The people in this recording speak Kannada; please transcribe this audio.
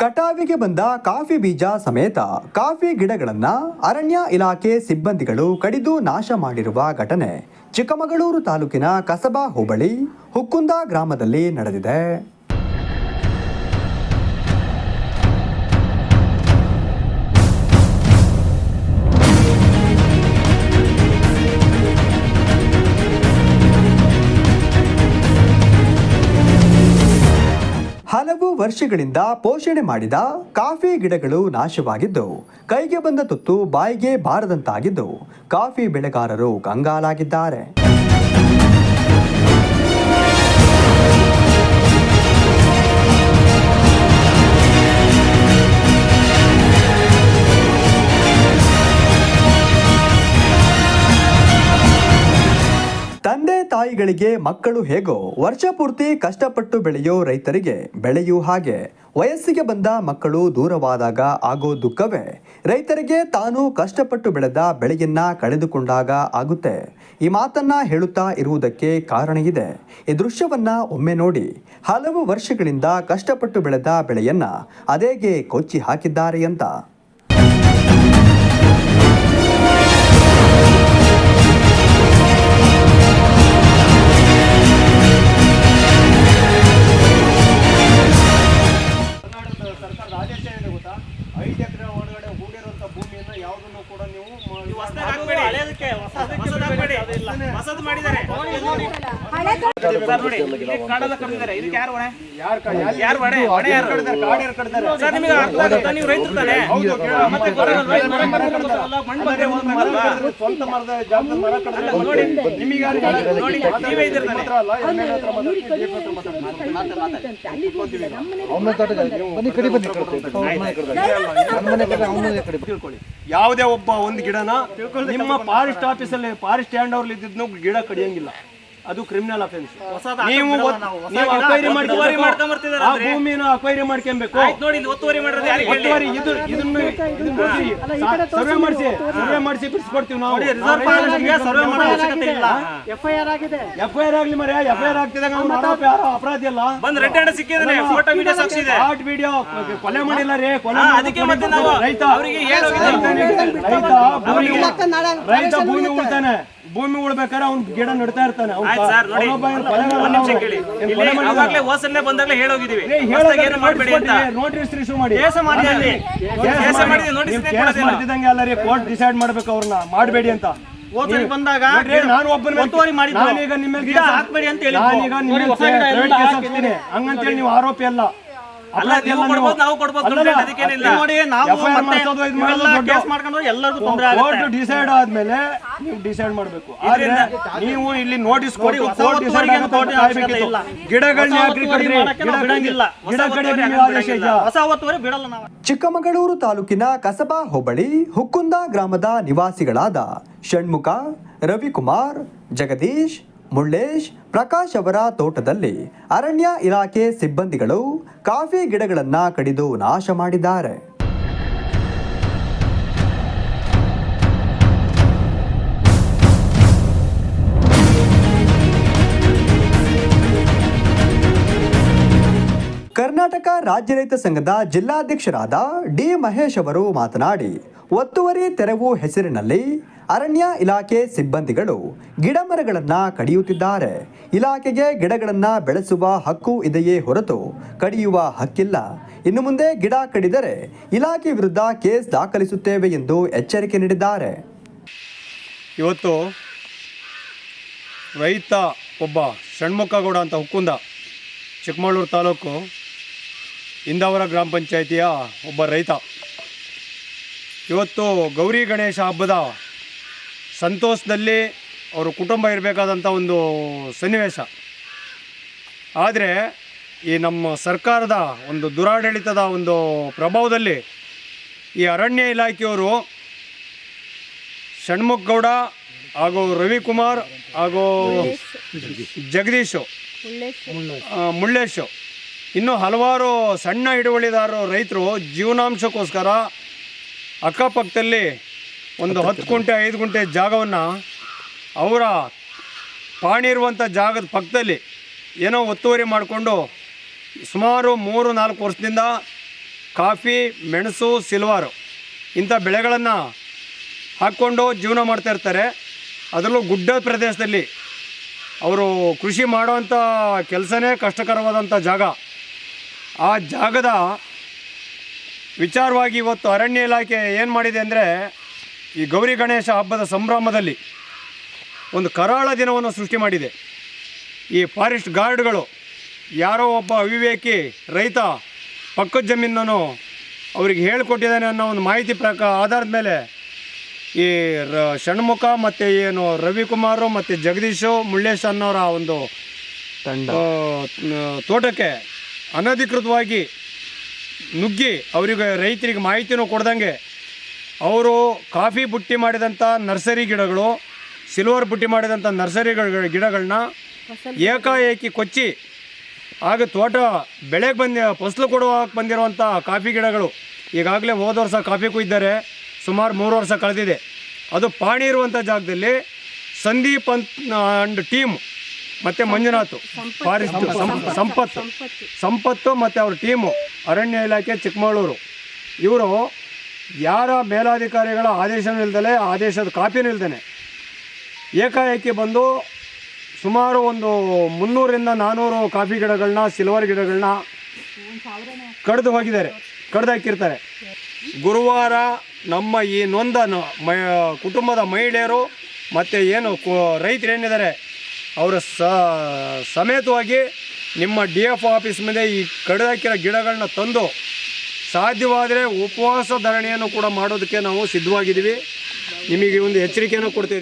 ಕಟಾವಿಗೆ ಬಂದ ಕಾಫಿ ಬೀಜ ಸಮೇತ ಕಾಫಿ ಗಿಡಗಳನ್ನ ಅರಣ್ಯ ಇಲಾಖೆ ಸಿಬ್ಬಂದಿಗಳು ಕಡಿದು ನಾಶ ಮಾಡಿರುವ ಘಟನೆ ಚಿಕ್ಕಮಗಳೂರು ತಾಲೂಕಿನ ಕಸಬಾ ಹೋಬಳಿ ಹುಕ್ಕುಂದ ಗ್ರಾಮದಲ್ಲಿ ನಡೆದಿದೆ. ವರ್ಷಗಳಿಂದ ಪೋಷಣೆ ಮಾಡಿದ ಕಾಫಿ ಗಿಡಗಳು ನಾಶವಾಗಿದ್ದು ಕೈಗೆ ಬಂದ ತುತ್ತು ಬಾಯಿಗೆ ಬಾರದಂತಾಗಿದ್ದು ಕಾಫಿ ಬೆಳೆಗಾರರು ಕಂಗಾಲಾಗಿದ್ದಾರೆ. ತಾಯಿಗಳಿಗೆ ಮಕ್ಕಳು ಹೇಗೋ ವರ್ಷ ಪೂರ್ತಿ ಕಷ್ಟಪಟ್ಟು ಬೆಳೆಯೋ ರೈತರಿಗೆ ಬೆಳೆಯೂ ಹಾಗೆ. ವಯಸ್ಸಿಗೆ ಬಂದ ಮಕ್ಕಳು ದೂರವಾದಾಗ ಆಗೋ ದುಃಖವೇ. ರೈತರಿಗೆ ತಾನು ಕಷ್ಟಪಟ್ಟು ಬೆಳೆದ ಬೆಳೆಯನ್ನ ಕಳೆದುಕೊಂಡಾಗ ಆಗುತ್ತೆ. ಈ ಮಾತನ್ನ ಹೇಳುತ್ತಾ ಇರುವುದಕ್ಕೆ ಕಾರಣ ಇದೆ. ಈ ದೃಶ್ಯವನ್ನ ಒಮ್ಮೆ ನೋಡಿ. ಹಲವು ವರ್ಷಗಳಿಂದ ಕಷ್ಟಪಟ್ಟು ಬೆಳೆದ ಬೆಳೆಯನ್ನ ಅದೇಗೆ ಕೊಚ್ಚಿ ಹಾಕಿದ್ದಾರೆ ಅಂತ. ಸರ್ ನೋಡಿ ಇಲ್ಲಿ ಕಾಡೆಲ್ಲ ಕಡ್ದಿದ್ದಾರೆ ಇದಕ್ಕೆ ಯಾರು ಹೊಣೆ? ಯಾರ್ ಯಾರು ಹೊಣೆ ಹೊಣೆ? ಯಾರು ಕಡ್ದಾರೆ, ಕಾಡ್ ಸರ್ ನಿಮಗೆ ಅರ್ಥ ಆಗುತ್ತಾ ನೀವು ರೈತರು ತಾನೆ. ಹೌದು, ಕೇಳು. ಮತ್ತೆ ಗೊತ್ತಾಗಲ್ವಾ? ಇದು ಮರ ಕಡ್ದಿರೋದಲ್ಲ, ಮಣ್ಣು ಬಂದ್ರೆ ಹೋಗ್ಬೇಕಲ್ವಾ? ಕಡ್ದ್ರೆ ಸ್ವಂತ ಮರದ ಜಾಗದಲ್ಲಿ ಮರ ಕಡ್ದ್ರೆ ನೋಡಿ. ನಿಮಗೆ ಯಾರು. ನೀವೇ ಇದ್ದೀರಿ ಯಾವುದೇ ಒಬ್ಬ ಒಂದ್ ಗಿಡನ ನಿಮ್ಮ ಫಾರೆಸ್ಟ್ ಆಫೀಸಲ್ಲಿ ಫಾರೆಸ್ಟ್ ಹ್ಯಾಂಡ್ ಅವ್ರಲ್ಲಿ ಇದ್ದಿದ್ನು ಗಿಡ ಕಡಿಯಂಗಿಲ್ಲ. ಅದು ಕ್ರಿಮಿನಲ್ ಅಫೆನ್ಸ್ ನೀವು ನೀವು. ಅಕ್ವೈರಿ ಮಾಡ್ಕೊಂಬರ್ತಿದಾರೆ ಆ ಭೂಮಿಯನ್ನು ಭೂಮಿನ ಅಕ್ವೈರಿ ಮಾಡ್ಕೊಬೇಕು. ನೋಡಿ ಇಲ್ಲಿ ಒತ್ತುವರಿ ಮಾಡಿರೋದು ಯಾರಿಗೆ ಒತ್ತುವರಿ ಇದು ಇದನ್ನು ಸರ್ವೆ ಮಾಡಿಸಿ. ಸರ್ವೆ ಮಾಡಿಸಿ ಬಿಡಿಸ್ಕೊಡ್ತೀವಿ ನಾವು. ರಿಸರ್ವ್ ಫಾರೆಸ್ಟ್ಗೆ ಸರ್ವೆ ಮಾಡೋ ಅವಶ್ಯಕತೆ ಇಲ್ಲ. ಎಫ್ಐಆರ್ ಐ ಆರ್ ಆಗ್ಲಿ ಮರೆ ಎಫ್ಐಆರ್ ಐ ಆರ್ ಆಗ್ತಿದಾಗ ಅವ್ನು ಯಾರೋ ಅಪರಾಧಿ ಅಲ್ಲ. ಬಂದ್ ರೆಡ್ ಹ್ಯಾಂಡ್ ಸಿಕ್ಕಿದ್ರೆ ಫೋಟೋ ವಿಡಿಯೋ ಸಾಕ್ಷಿ ಇದೆ ಶಾರ್ಟ್ ವಿಡಿಯೋ ಕೊಲೆ ಮಾಡಿಲ್ಲ ರೀ ಕೊಲೆ ಅದಕ್ಕೆ ಮತ್ತೆ ನಾವು ರೈತ. ಅವರಿಗೆ ಏನು ಭೂಮಿ ರೈತ ಭೂಮಿ ಉಳ್ತಾನೆ. ಭೂಮಿ ಉಳ್ಬೇಕಾದ್ರೆ ಅವ್ನ್ ಗಿಡ ನೆಡ್ತಾ ಇರ್ತಾನೆ. ಅವಾಗ್ಲೇ ಬಂದಾಗ್ಲೇ ಹೇಳೋಗಿದೀವಿ ಏನು ಮಾಡಬೇಡಿ ಅಂತ. ನೋಟಿಸ್ ಇಶ್ಯೂ ಮಾಡಿ. ಕೇಸ. ಕೇಸ್. ಮಾಡ್ತಿದ್ದಂಗೆ ಅಲ್ಲ ರೀ ಕೋರ್ಟ್ ಡಿಸೈಡ್ ಮಾಡ್ಬೇಕು ಅವ್ರನ್ನ. ಮಾಡಬೇಡಿ ಅಂತ. ಬಂದಾಗ ನಾನು ಒಬ್ಬನ ಒತ್ತುವರಿ. ನಾನೀಗ ನಿಮ್ಮ ಹಾಕ್ಬೇಡಿ ಅಂತ ಹೇಳಿ ನಾನೀಗ ನಿಮ್ಮ ಕೇಸ್. ಹಾಕ್ತೀನಿ. ಹಂಗಂತೇಳಿ ನೀವು ಆರೋಪಿ ಅಲ್ಲ. ಅಲ್ಲ, ನೀವು ಅಲ್ಲ ಕೊಡ್ಬೋದು, ನಾವು ಕೊಡ್ಬೋದು, ಅಲ್ಲಲ್ಲ, complaint ಅದಕ್ಕೇನಿಲ್ಲ. ನೋಡಿ, ನಾವು FIR ಮತ್ತೆ ಮಾಡ್ಸೋದು, ಇದು ಮಾಡೋದು ಇವೆಲ್ಲ ದೊಡ್ಡ- ಮಾಡ್ಕೊಂಡು ಎಲ್ಲರಿಗೂ ತೊಂದ್ರೆ ಆಗುತ್ತೆ. ಕೋರ್ಟ್ ಡಿಸೈಡ್ ಆದ್ಮೇಲೆ ನೀವು ಡಿಸೈಡ್ ಮಾಡಬೇಕು ಆದ್ರೆ ನೀವು ಇಲ್ಲಿ ನೋಟಿಸ್ ಕೊಡಿ ಹೊಸ ಕೋರ್ಟ್ ಡಿಸೈಡ್ ಒತ್ತುವರಿಗೆ ಏನು ದೊಡ್ಡ ಅವಶ್ಯಕತೆ ಇಲ್ಲ. ಗಿಡಗಳನ್ನ ಹೊಸ ಯಾಕ್ರಿ ಮಾಡಕ್ಕೆ ನಾವು ಗಿಡ ಬಿಡಂಗಿಲ್ಲ. ಹೊಸ ಗಿಡ ಕಡೆ ಒತ್ತುವರಿ ಆದೇಶ ಬಿಡಂಗಿಲ್ಲ. ಇದೆಯಾ? ಹೊಸ ಒತ್ತುವರಿ ಬಿಡಲ್ಲ ನಾವು ಚಿಕ್ಕಮಗಳೂರು ತಾಲೂಕಿನ ಕಸಬಾ ಹೋಬಳಿ ಹುಕ್ಕುಂದ ಗ್ರಾಮದ ನಿವಾಸಿಗಳಾದ ಷಣ್ಮುಖ ರವಿಕುಮಾರ್ ಜಗದೀಶ್ ಮುಳ್ಳೇಶ್ ಪ್ರಕಾಶ್ ಅವರ ತೋಟದಲ್ಲಿ ಅರಣ್ಯ ಇಲಾಖೆ ಸಿಬ್ಬಂದಿಗಳು ಕಾಫಿ ಗಿಡಗಳನ್ನು ಕಡಿದು ನಾಶ ಮಾಡಿದ್ದಾರೆ. ಕರ್ನಾಟಕ ರಾಜ್ಯ ರೈತ ಸಂಘದ ಜಿಲ್ಲಾಧ್ಯಕ್ಷರಾದ ಡಿ ಮಹೇಶ್ ಅವರು ಮಾತನಾಡಿ, ಒತ್ತುವರಿ ತೆರವು ಹೆಸರಿನಲ್ಲಿ ಅರಣ್ಯ ಇಲಾಖೆ ಸಿಬ್ಬಂದಿಗಳು ಗಿಡಮರಗಳನ್ನು ಕಡಿಯುತ್ತಿದ್ದಾರೆ. ಇಲಾಖೆಗೆ ಗಿಡಗಳನ್ನು ಬೆಳೆಸುವ ಹಕ್ಕು ಇದೆಯೇ ಹೊರತು ಕಡಿಯುವ ಹಕ್ಕಿಲ್ಲ. ಇನ್ನು ಮುಂದೆ ಗಿಡ ಕಡಿದರೆ ಇಲಾಖೆ ವಿರುದ್ಧ ಕೇಸ್ ದಾಖಲಿಸುತ್ತೇವೆ ಎಂದು ಎಚ್ಚರಿಕೆ ನೀಡಿದ್ದಾರೆ. ಇವತ್ತು ರೈತ ಒಬ್ಬ ಷಣ್ಮುಖಗೌಡ ಅಂತ ಹುಕ್ಕುಂದ ಚಿಕ್ಕಮಗಳೂರು ತಾಲೂಕು ಇಂದಾವರ ಗ್ರಾಮ ಪಂಚಾಯಿತಿಯ ಒಬ್ಬ ರೈತ. ಇವತ್ತು ಗೌರಿ ಗಣೇಶ ಹಬ್ಬದ ಸಂತೋಷದಲ್ಲಿ ಅವರು ಕುಟುಂಬ ಇರಬೇಕಾದಂಥ ಒಂದು ಸನ್ನಿವೇಶ. ಆದರೆ ಈ ನಮ್ಮ ಸರ್ಕಾರದ ಒಂದು ದುರಾಡಳಿತದ ಒಂದು ಪ್ರಭಾವದಲ್ಲಿ ಈ ಅರಣ್ಯ ಇಲಾಖೆಯವರು ಷಣ್ಮುಖಗೌಡ ಹಾಗೂ ರವಿಕುಮಾರ್ ಹಾಗೂ ಜಗದೀಶು ಮುಳ್ಳೇಶು ಇನ್ನೂ ಹಲವಾರು ಸಣ್ಣ ಹಿಡುವಳಿದಾರರು ರೈತರು ಜೀವನಾಂಶಕ್ಕೋಸ್ಕರ ಅಕ್ಕಪಕ್ಕದಲ್ಲಿ ಒಂದು ಹತ್ತು ಗುಂಟೆ ಐದು ಗುಂಟೆ ಜಾಗವನ್ನು ಅವರ ಪಾಣಿ ಇರುವಂಥ ಜಾಗದ ಪಕ್ಕದಲ್ಲಿ ಏನೋ ಒತ್ತುವರಿ ಮಾಡಿಕೊಂಡು ಸುಮಾರು ಮೂರು ನಾಲ್ಕು ವರ್ಷದಿಂದ ಕಾಫಿ ಮೆಣಸು ಸಿಲ್ವಾರು ಇಂಥ ಬೆಳೆಗಳನ್ನು ಹಾಕ್ಕೊಂಡು ಜೀವನ ಮಾಡ್ತಾಯಿರ್ತಾರೆ ಅದರಲ್ಲೂ ಗುಡ್ಡ ಪ್ರದೇಶದಲ್ಲಿ ಅವರು ಕೃಷಿ ಮಾಡುವಂಥ ಕೆಲಸನೇ ಕಷ್ಟಕರವಾದಂಥ ಜಾಗ. ಆ ಜಾಗದ ವಿಚಾರವಾಗಿ ಇವತ್ತು ಅರಣ್ಯ ಇಲಾಖೆ ಏನು ಮಾಡಿದೆ ಅಂದರೆ ಈ ಗೌರಿ ಗಣೇಶ ಹಬ್ಬದ ಸಂಭ್ರಮದಲ್ಲಿ ಒಂದು ಕರಾಳ ದಿನವನ್ನು ಸೃಷ್ಟಿ ಮಾಡಿದೆ. ಈ ಫಾರೆಸ್ಟ್ ಗಾರ್ಡ್ಗಳು ಯಾರೋ ಒಬ್ಬ ಅವಿವೇಕಿ ರೈತ ಪಕ್ಕದ ಜಮೀನನ್ನು ಅವರಿಗೆ ಹೇಳಿಕೊಟ್ಟಿದ್ದಾನೆ ಅನ್ನೋ ಒಂದು ಮಾಹಿತಿ ಪ್ರಕಾರ ಆಧಾರದ ಮೇಲೆ ಈ ರ ಷಣ್ಮುಖ ಮತ್ತು ಏನು ರವಿಕುಮಾರು ಮತ್ತು ಜಗದೀಶು ಮುಳ್ಳೇಶ್ ಅನ್ನೋರ ಒಂದು ತಂಡ. ತೋಟಕ್ಕೆ ಅನಧಿಕೃತವಾಗಿ ನುಗ್ಗಿ ಅವರಿಗೆ ರೈತರಿಗೆ ಮಾಹಿತಿನೂ ಕೊಡ್ದಂಗೆ ಅವರು ಕಾಫಿ ಬುಟ್ಟಿ ಮಾಡಿದಂಥ ನರ್ಸರಿ ಗಿಡಗಳು ಸಿಲ್ವರ್ ಬುಟ್ಟಿ ಮಾಡಿದಂಥ ನರ್ಸರಿ ಗಿಡ- ಗಿಡಗಳನ್ನ ಏಕಾಏಕಿ ಕೊಚ್ಚಿ ಆಗ ತೋಟ ಬೆಳೆಗೆ ಬಂದ ಫಸಲು ಕೊಡುವಾಗ ಬಂದಿರುವಂಥ ಕಾಫಿ ಗಿಡಗಳು ಈಗಾಗಲೇ ಹೋದ ವರ್ಷ ಕಾಫಿ ಕುಯ್ದಿದ್ದಾರೆ ಸುಮಾರು ಮೂರು ವರ್ಷ ಕಳೆದಿದೆ. ಅದು ಪಾಣಿ ಇರುವಂಥ ಜಾಗದಲ್ಲಿ ಸಂದೀಪ್ ಅಂತ ಅಂಡ್ ಟೀಮ್ ಮತ್ತು ಮಂಜುನಾಥ್ ಫಾರೆಸ್ಟ್ ಸಂಪ್- ಸಂಪತ್ತು. ಸಂಪತ್ತು. ಮತ್ತು ಅವ್ರ ಟೀಮು ಅರಣ್ಯ ಇಲಾಖೆ ಚಿಕ್ಕಮಗಳೂರು. ಇವರು ಯಾರ ಮೇಲಾಧಿಕಾರಿಗಳ ಆದೇಶ ಇಲ್ದಲೆ ಆದೇಶದ ಕಾಪಿ ನಿಲ್ದೇನೆ ಏಕಾಏಕಿ ಬಂದು ಸುಮಾರು ಒಂದು ಮುನ್ನೂರಿಂದ ನಾನ್ನೂರು ಕಾಫಿ ಗಿಡಗಳನ್ನ ಸಿಲ್ವರ್ ಗಿಡಗಳನ್ನ ಕಡ್ದು ಹೋಗಿದ್ದಾರೆ. ಕಡ್ದು ಹಾಕಿರ್ತಾರೆ. ಗುರುವಾರ ನಮ್ಮ ಈ ನೊಂದ ಮ ಕುಟುಂಬದ ಮಹಿಳೆಯರು ಮತ್ತು ಏನು ರೈತರು ಏನಿದ್ದಾರೆ ಅವರ ಸಮೇತವಾಗಿ ನಿಮ್ಮ ಡಿ ಎಫ್ ಆಫೀಸ್ ಮುಂದೆ ಈ ಕಡಿದಾಕಿರೋ ಗಿಡಗಳನ್ನ ತಂದು ಸಾಧ್ಯವಾದರೆ ಉಪವಾಸ ಧರಣಿಯನ್ನು ಕೂಡ ಮಾಡೋದಕ್ಕೆ ನಾವು ಸಿದ್ಧವಾಗಿದ್ದೀವಿ. ನಿಮಗೆ ಒಂದು ಎಚ್ಚರಿಕೆಯನ್ನು ಕೊಡ್ತಾ